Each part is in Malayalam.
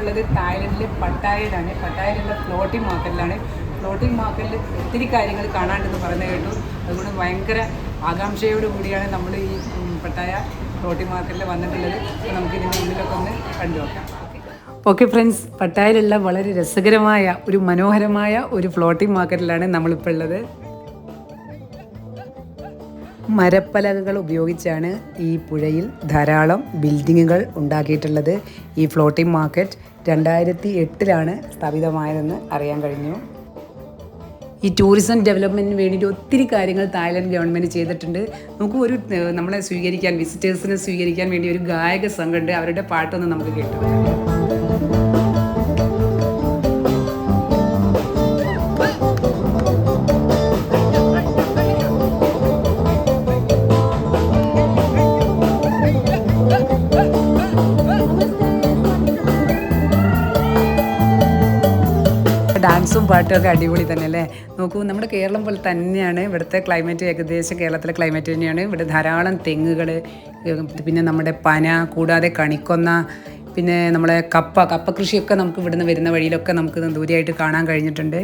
ഉള്ളത് തായ്ലൻഡിലെ പട്ടായയിലാണ്. പട്ടായയിലുള്ള ഫ്ലോട്ടിംഗ് മാർക്കറ്റിലാണ് ഫ്ലോട്ടിംഗ് മാർക്കറ്റിൽ ഒത്തിരി കാര്യങ്ങൾ കാണാണ്ടെന്ന് പറഞ്ഞു കേട്ടു. അതുകൊണ്ട് ഭയങ്കര ആകാംക്ഷയോട് കൂടിയാണ് നമ്മൾ ഈ പട്ടായ ഫ്ലോട്ടിംഗ് മാർക്കറ്റിൽ വന്നിട്ടുള്ളത്. അപ്പോൾ നമുക്ക് ഇതിന്റെ ഉള്ളിലൊക്കെ ഒന്ന് കണ്ടു നോക്കാം. ഓക്കെ ഫ്രണ്ട്സ് പട്ടായയിലുള്ള വളരെ രസകരമായ ഒരു മനോഹരമായ ഒരു ഫ്ലോട്ടിംഗ് മാർക്കറ്റിലാണ് നമ്മളിപ്പോൾ ഉള്ളത്. മരപ്പലകകൾ ഉപയോഗിച്ചാണ് ഈ പുഴയിൽ ധാരാളം ബിൽഡിങ്ങുകൾ ഉണ്ടാക്കിയിട്ടുള്ളത്. ഈ ഫ്ലോട്ടിംഗ് മാർക്കറ്റ് രണ്ടായിരത്തി എട്ടിലാണ് സ്ഥാപിതമായതെന്ന് അറിയാൻ കഴിഞ്ഞു. ഈ ടൂറിസം ഡെവലപ്മെന്റിന് വേണ്ടിയിട്ട് ഒത്തിരി കാര്യങ്ങൾ തായ്ലൻഡ് ഗവൺമെന്റ് ചെയ്തിട്ടുണ്ട്. നമുക്ക് ഒരു നമ്മളെ സ്വീകരിക്കാൻ വിസിറ്റേഴ്സിനെ സ്വീകരിക്കാൻ വേണ്ടി ഒരു ഗായക സംഘമുണ്ട് അവരുടെ പാട്ടൊന്ന് നമുക്ക് കേട്ടു ഡാൻസും പാട്ടും ഒക്കെ അടിപൊളി തന്നെ അല്ലേ നോക്കൂ നമ്മുടെ കേരളം പോലെ തന്നെയാണ് ഇവിടുത്തെ ക്ലൈമറ്റ് ഏകദേശം കേരളത്തിലെ ക്ലൈമറ്റ് തന്നെയാണ്. ഇവിടെ ധാരാളം തെങ്ങുകൾ പിന്നെ നമ്മുടെ പന കൂടാതെ കണിക്കൊന്ന പിന്നെ നമ്മളെ കപ്പ കപ്പ കൃഷിയൊക്കെ നമുക്ക് ഇവിടുന്ന് വരുന്ന വഴിയിലൊക്കെ നമുക്ക് ദൂരെയായിട്ട് കാണാൻ കഴിഞ്ഞിട്ടുണ്ട്.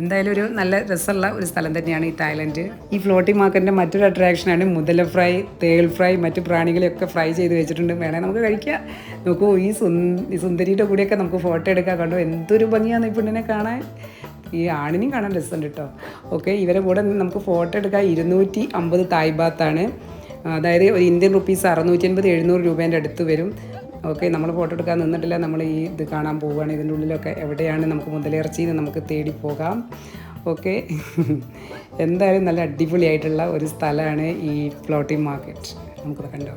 എന്തായാലും ഒരു നല്ല രസമുള്ള ഒരു സ്ഥലം തന്നെയാണ് ഈ തായ്ലൻഡ്. ഈ ഫ്ലോട്ടിംഗ് മാർക്കറ്റിന്റെ മറ്റൊരു അട്രാക്ഷനാണ് മുതല ഫ്രൈ തേൾ ഫ്രൈ മറ്റു പ്രാണികളെയൊക്കെ ഫ്രൈ ചെയ്ത് വെച്ചിട്ടുണ്ട്. വേണേൽ നമുക്ക് കഴിക്കാം. നോക്കൂ ഈ സുന്ദ ഈ സുന്ദരിയുടെ കൂടെയൊക്കെ നമുക്ക് ഫോട്ടോ എടുക്കാൻ കണ്ടു എന്തൊരു ഭംഗിയാണ് ഈ പെണ്ണിനെ കാണാൻ. ഈ ആണിനും കാണാൻ രസമുണ്ട് കേട്ടോ. ഓക്കെ ഇവരെ കൂടെ നമുക്ക് ഫോട്ടോ എടുക്കാൻ ഇരുന്നൂറ്റി അമ്പത് തായ്ബാത്താണ്. അതായത് ഒരു ഇന്ത്യൻ റുപ്പീസ് അറുന്നൂറ്റി അൻപത് എഴുന്നൂറ് രൂപേന്റെ അടുത്ത് വരും. ഓക്കെ നമ്മൾ ഫോട്ടോ എടുക്കാൻ നിന്നിട്ടില്ല. നമ്മൾ ഈ ഇത് കാണാൻ പോവുകയാണ്. ഇതിന്റെ ഉള്ളിലൊക്കെ എവിടെയാണ് നമുക്ക് മുതലിറച്ചിന്ന് നമുക്ക് തേടി പോകാം. ഓക്കെ എന്തായാലും നല്ല അടിപൊളിയായിട്ടുള്ള ഒരു സ്ഥലമാണ് ഈ ഫ്ലോട്ടിംഗ് മാർക്കറ്റ് നമുക്കത് കണ്ടു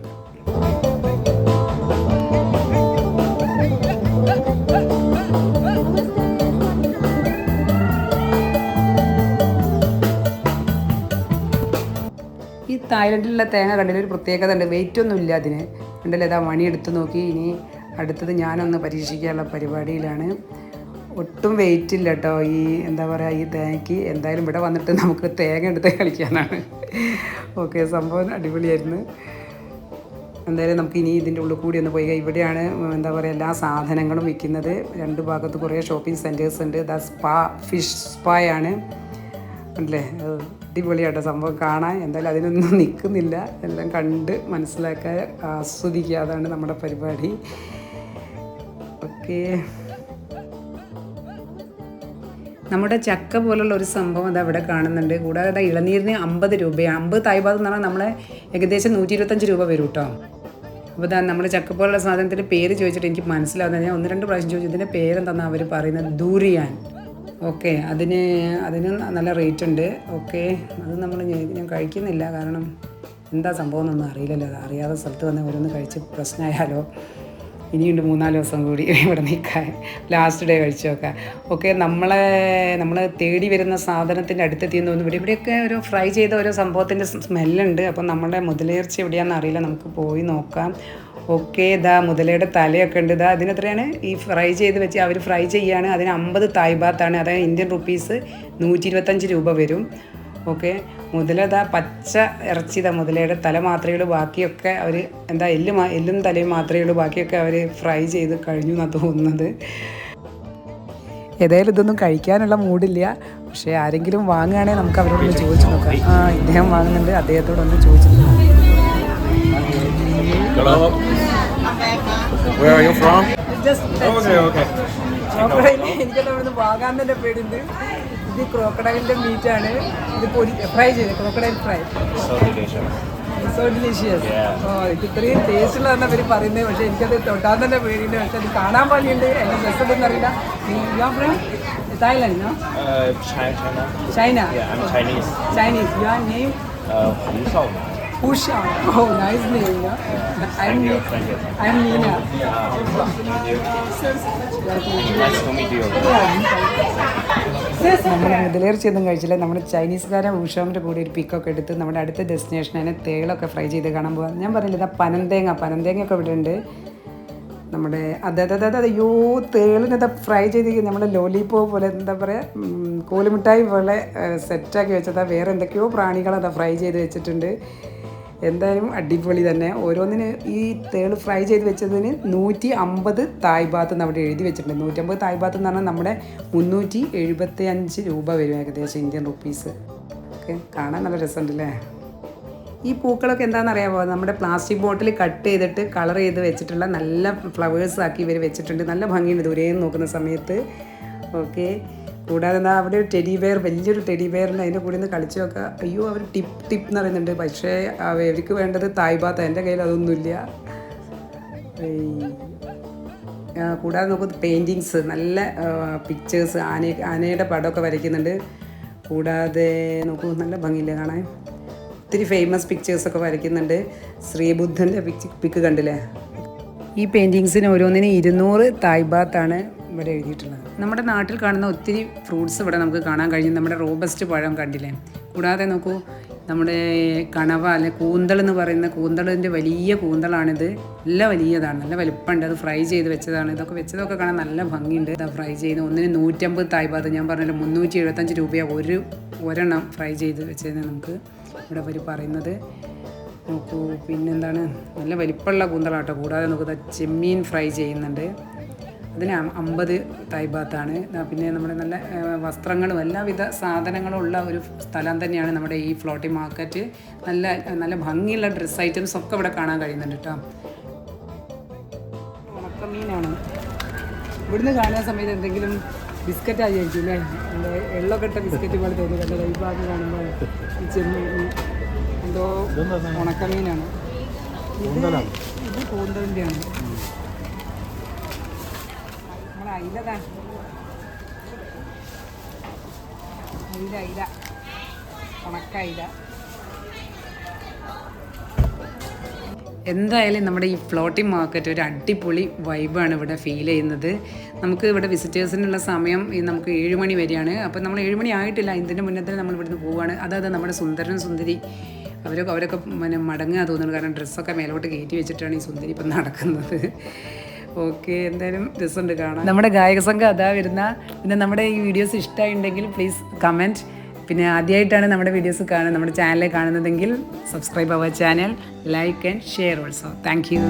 ഈ തായ്ലൻഡിലുള്ള തേങ്ങ കണ്ടില്ല ഒരു പ്രത്യേകത ഉണ്ട്. വെയിറ്റ് ഒന്നും ഇല്ല അതിന്. കണ്ടല്ലേ ഇതാ മണി എടുത്ത് നോക്കി. ഇനി അടുത്തത് ഞാനൊന്ന് പരീക്ഷിക്കാനുള്ള പരിപാടിയിലാണ്. ഒട്ടും വെയിറ്റ് ഇല്ല കേട്ടോ ഈ എന്താ പറയുക ഈ തേങ്ങയ്ക്ക് എന്തായാലും ഇവിടെ വന്നിട്ട് നമുക്ക് തേങ്ങ എടുത്ത് കളിക്കാനാണ്. ഓക്കെ സംഭവം അടിപൊളിയായിരുന്നു. എന്തായാലും നമുക്ക് ഇനി ഇതിന്റെ ഉള്ളിൽ കൂടി ഒന്ന് പോയി. ഇവിടെയാണ് എന്താ പറയുക എല്ലാ സാധനങ്ങളും വിൽക്കുന്നത്. രണ്ട് ഭാഗത്ത് കുറേ ഷോപ്പിംഗ് സെന്റേഴ്സ് ഉണ്ട്. ദ സ്പാ ഫിഷ് സ്പായാണ് അല്ലേ? അടിപൊളിയായിട്ട് സംഭവം കാണാൻ എന്തായാലും അതിനൊന്നും നിൽക്കുന്നില്ല. എല്ലാം കണ്ട് മനസ്സിലാക്കാൻ ആസ്വദിക്കുക അതാണ് നമ്മുടെ പരിപാടി. ഓക്കേ. നമ്മുടെ ചക്ക പോലുള്ള ഒരു സംഭവം അത് അവിടെ കാണുന്നുണ്ട്. കൂടാതെ ഇളനീരിന് അമ്പത് രൂപയാണ് അമ്പത് തായ്പാത് എന്ന് പറഞ്ഞാൽ നമ്മളെ ഏകദേശം നൂറ്റി ഇരുപത്തഞ്ച് രൂപ വരും കേട്ടോ. അപ്പോൾ ഇതാ നമ്മുടെ ചക്ക പോലുള്ള സാധനത്തിന്റെ പേര് ചോദിച്ചിട്ട് എനിക്ക് മനസ്സിലാവുന്നത് ഞാൻ ഒന്ന് രണ്ട് പ്രാവശ്യം ചോദിച്ചു. ഇതിന്റെ പേരെന്താണെന്ന് അവർ പറയുന്നത്? ദൂരിയാൻ ഓക്കെ അതിന് അതിന് നല്ല റേറ്റ് ഉണ്ട് ഓക്കെ അത് നമ്മൾ ഞാൻ- കഴിക്കുന്നില്ല. കാരണം എന്താ സംഭവം എന്നൊന്നും അറിയില്ലല്ലോ. അറിയാതെ സ്ഥലത്ത് വന്ന് ഓരോന്ന് കഴിച്ച് പ്രശ്നമായാലോ. ഇനിയുണ്ട് മൂന്നാൽ ദിവസം കൂടി ഇവിടെ നിൽക്കാൻ. ലാസ്റ്റ് ഡേ കഴിച്ചു നോക്കാം ഓക്കെ നമ്മളെ നമ്മൾ തേടി വരുന്ന സാധനത്തിന്റെ അടുത്തെത്തിയെന്ന് തോന്നുന്നു. ഇവിടെ ഇവിടെയൊക്കെ ഒരു ഫ്രൈ ചെയ്ത ഓരോ സംഭവത്തിന്റെ സ്മെല്ലുണ്ട്. അപ്പം നമ്മുടെ മുതലേർച്ച എവിടെയാണെന്ന് അറിയില്ല. നമുക്ക് പോയി നോക്കാം. ഓക്കെ ഇതാ മുതലയുടെ തലയൊക്കെ ഉണ്ട്. ഇതാ അതിനെത്രയാണ് ഈ ഫ്രൈ ചെയ്ത് വെച്ച് അവർ ഫ്രൈ ചെയ്യാണ് അതിന് അമ്പത് തായ്ബാത്താണ് അതായത് ഇന്ത്യൻ റുപ്പീസ് നൂറ്റി ഇരുപത്തഞ്ച് രൂപ വരും. ഓക്കെ. മുതലതാ പച്ച ഇറച്ചി ഇതാ മുതലയുടെ തല മാത്രമേ ഉള്ളൂ ബാക്കിയൊക്കെ അവർ എന്താ എല്ല് എല്ലും തലയും മാത്രമേ ഉള്ളൂ. ബാക്കിയൊക്കെ അവർ ഫ്രൈ ചെയ്ത് കഴിഞ്ഞു എന്നാണ് തോന്നുന്നത്. ഏതായാലും ഇതൊന്നും കഴിക്കാനുള്ള മൂഡില്ല. പക്ഷേ ആരെങ്കിലും വാങ്ങുകയാണെങ്കിൽ നമുക്ക് അവരോടൊന്ന് ചോദിച്ചു നോക്കാം. ആ ഇദ്ദേഹം വാങ്ങുന്നുണ്ട്. അദ്ദേഹത്തോടൊന്ന് ചോദിച്ചു നോക്കാം. എനിക്കത് വാങ്ങാൻ തന്നെ പേടിയുണ്ട്. ഇത് ക്രോക്കഡൈലിന്റെ മീറ്റ് ആണ്. ഇത് പൊരി ഫ്രൈ ചെയ്ത് ക്രോക്കഡൈൽ ഫ്രൈ. So delicious. ഓ ഇത് ഇത്രയും ടേസ്റ്റ് തന്നെ അവർ പറയുന്നത് പക്ഷേ എനിക്കത് തൊട്ടാൻ തന്നെ പേടിയുണ്ട്. പക്ഷെ അത് കാണാൻ ഭംഗിയുണ്ട്. എന്നെ ഒന്നും അറിയില്ല. You are from Thailand no. China Chinese. Chinese you are name Uh, Oh, nice name. Oh I'm Nina. Thank you, thank you. meet you. നമ്മൾ മുതലേർച്ചയൊന്നും കഴിച്ചില്ല. നമ്മുടെ ചൈനീസുകാരൻ ഉഷാമിന്റെ കൂടെ ഒരു പിക്കൊക്കെ എടുത്ത് നമ്മുടെ അടുത്ത ഡെസ്റ്റിനേഷനാണ് തേളൊക്കെ ഫ്രൈ ചെയ്ത് കാണാൻ പോകാം ഞാൻ പറഞ്ഞില്ല ഇതാ പനന്തേങ്ങ. പനന്തേങ്ങയൊക്കെ ഇവിടെ ഉണ്ട്. നമ്മുടെ അതെ അതെ അതെ അതെ അയ്യോ തേളിനത് ഫ്രൈ ചെയ്ത് നമ്മുടെ ലോലിപ്പോ പോലെ എന്താ പറയുക കോലുമിഠായി പോലെ സെറ്റാക്കി വെച്ചതാ. വേറെ എന്തൊക്കെയോ പ്രാണികളതാ ഫ്രൈ ചെയ്ത് വെച്ചിട്ടുണ്ട്. എന്തായാലും അടിപൊളി തന്നെ. ഓരോന്നിന് ഈ തേൾ ഫ്രൈ ചെയ്ത് വെച്ചതിന് നൂറ്റി അമ്പത് തായ് എന്ന് അവിടെ എഴുതി വെച്ചിട്ടുണ്ട്. നൂറ്റമ്പത് തായ് ബാത്ത് എന്ന് പറഞ്ഞാൽ നമ്മുടെ മുന്നൂറ്റി എഴുപത്തി അഞ്ച് രൂപ വരും ഏകദേശം ഇന്ത്യൻ റുപ്പീസ് ഓക്കെ കാണാൻ നല്ല രസമുണ്ടല്ലേ ഈ പൂക്കളൊക്കെ എന്താണെന്ന് അറിയാമോ നമ്മുടെ പ്ലാസ്റ്റിക് ബോട്ടിൽ കട്ട് ചെയ്തിട്ട് കളർ ചെയ്ത് വെച്ചിട്ടുള്ള നല്ല ഫ്ലവേഴ്സ് ആക്കി ഇവർ വെച്ചിട്ടുണ്ട്. നല്ല ഭംഗിയുണ്ട് ദൂരെ നോക്കുന്ന സമയത്ത്. ഓക്കെ. കൂടാതെ എന്താ അവിടെ ഒരു ടെഡി ബെയർ വലിയൊരു ടെഡി ബെയറിന് അതിന്റെ കൂടെ നിന്ന് കളിച്ചു നോക്കുക അയ്യോ അവർ ടിപ്പ് ടിപ്പ് എന്ന് പറയുന്നുണ്ട്. പക്ഷേ അവർക്ക് വേണ്ടത് തായ് ബാത്ത് എന്റെ കയ്യിൽ അതൊന്നുമില്ല. കൂടാതെ നമുക്ക് പെയിന്റിങ്സ് നല്ല പിക്ചേഴ്സ് ആന ആനയുടെ പടമൊക്കെ വരയ്ക്കുന്നുണ്ട്. കൂടാതെ നോക്കൂ നല്ല ഭംഗിയില്ല കാണാൻ. ഒത്തിരി ഫേമസ് പിക്ചേഴ്സൊക്കെ വരയ്ക്കുന്നുണ്ട്. ശ്രീബുദ്ധന്റെ പിക് പിക്ക് കണ്ടില്ലേ? ഈ പെയിന്റിങ്സിന് ഓരോന്നിനും ഇരുന്നൂറ് തായ്ബാത്താണ് ഇവിടെ എഴുതിയിട്ടുള്ളത്. നമ്മുടെ നാട്ടിൽ കാണുന്ന ഒത്തിരി ഫ്രൂട്ട്സ് ഇവിടെ നമുക്ക് കാണാൻ കഴിയും നമ്മുടെ റോബസ്റ്റ് പഴം കണ്ടില്ലേ? കൂടാതെ നോക്കൂ നമ്മുടെ കണവ അല്ലെ കൂന്തൾ എന്ന് പറയുന്ന കൂന്തളിന്റെ വലിയ കൂന്തളാണിത്. നല്ല വലിയതാണ്. നല്ല വലുപ്പമുണ്ട്. അത് ഫ്രൈ ചെയ്ത് വെച്ചതാണ്. ഇതൊക്കെ വെച്ചതൊക്കെ കാണാൻ നല്ല ഭംഗിയുണ്ട്. ഇതാ ഫ്രൈ ചെയ്ത് ഒന്നിന് നൂറ്റമ്പത് തായ്പാത് ഞാൻ പറഞ്ഞല്ലോ മുന്നൂറ്റി എഴുപത്തഞ്ച് രൂപയാണ് ഒരു ഒരെണ്ണം ഫ്രൈ ചെയ്ത് വെച്ചതിന് നമുക്ക് ഇവിടെ അവർ പറയുന്നത്. നോക്കൂ പിന്നെന്താണ്? നല്ല വലിപ്പമുള്ള കൂന്തളാട്ടോ. കൂടാതെ നമുക്ക് ചെമ്മീൻ ഫ്രൈ ചെയ്യുന്നുണ്ട്. അതിന് അമ്പത് തൈബാത്താണ്. പിന്നെ നമ്മുടെ നല്ല വസ്ത്രങ്ങളും എല്ലാവിധ സാധനങ്ങളും ഉള്ള ഒരു സ്ഥലം തന്നെയാണ് നമ്മുടെ ഈ ഫ്ലോട്ടി മാർക്കറ്റ്. നല്ല നല്ല ഭംഗിയുള്ള ഡ്രസ്സ് ഐറ്റംസ് ഒക്കെ ഇവിടെ കാണാൻ കഴിയുന്നുണ്ട് കേട്ടോ ഉണക്കമീനാണ്. ഇവിടുന്ന് കാണുന്ന സമയത്ത് എന്തെങ്കിലും ബിസ്ക്കറ്റ് ആയിരിക്കും അല്ലേ എന്താ എള്ളൊക്കെ ഇട്ട ബിസ്ക്കറ്റ് പോലെ തോന്നുന്നു കണ്ടത് ഈ ഭാഗം കാണുമ്പോൾ ഈ ചെമ്മീൻ എന്തോ ഉണക്കമീനാണ്. ഇത് ഇത് കൂന്തലിന്റെയാണ് നമ്മുടെ അയിലതാ. അയില അയില. ഉണക്കയില. എന്തായാലും നമ്മുടെ ഈ ഫ്ലോട്ടിംഗ് മാർക്കറ്റ് ഒരു അടിപൊളി വൈബാണ് ഇവിടെ ഫീൽ ചെയ്യുന്നത്. നമുക്ക് ഇവിടെ വിസിറ്റേഴ്സിനുള്ള സമയം ഈ നമുക്ക് ഏഴ് മണി വരെയാണ്. അപ്പോൾ നമ്മൾ ഏഴ് മണി ആയിട്ടില്ല. ഇതിന്റെ മുന്നേ തന്നെ നമ്മൾ ഇവിടുന്ന് പോവുകയാണ് അതായത് നമ്മുടെ സുന്ദരൻ സുന്ദരി അവരൊക്കെ അവരൊക്കെ പിന്നെ മടങ്ങുക തോന്നുന്നു. കാരണം ഡ്രസ്സൊക്കെ മേലോട്ട് കയറ്റി വെച്ചിട്ടാണ് ഈ സുന്ദരി ഇപ്പം നടക്കുന്നത്. ഓക്കെ എന്തായാലും രസമുണ്ട് കാണാൻ. നമ്മുടെ ഗായക സംഘം അതാ വരുന്ന. പിന്നെ നമ്മുടെ ഈ വീഡിയോസ് ഇഷ്ടമായിട്ടുണ്ടെങ്കിൽ പ്ലീസ് കമന്റ് പിന്നെ ആദ്യമായിട്ടാണ് നമ്മുടെ വീഡിയോസ് കാണുന്നത്. നമ്മുടെ ചാനലിൽ കാണുന്നതെങ്കിൽ subscribe our channel like and share also thank you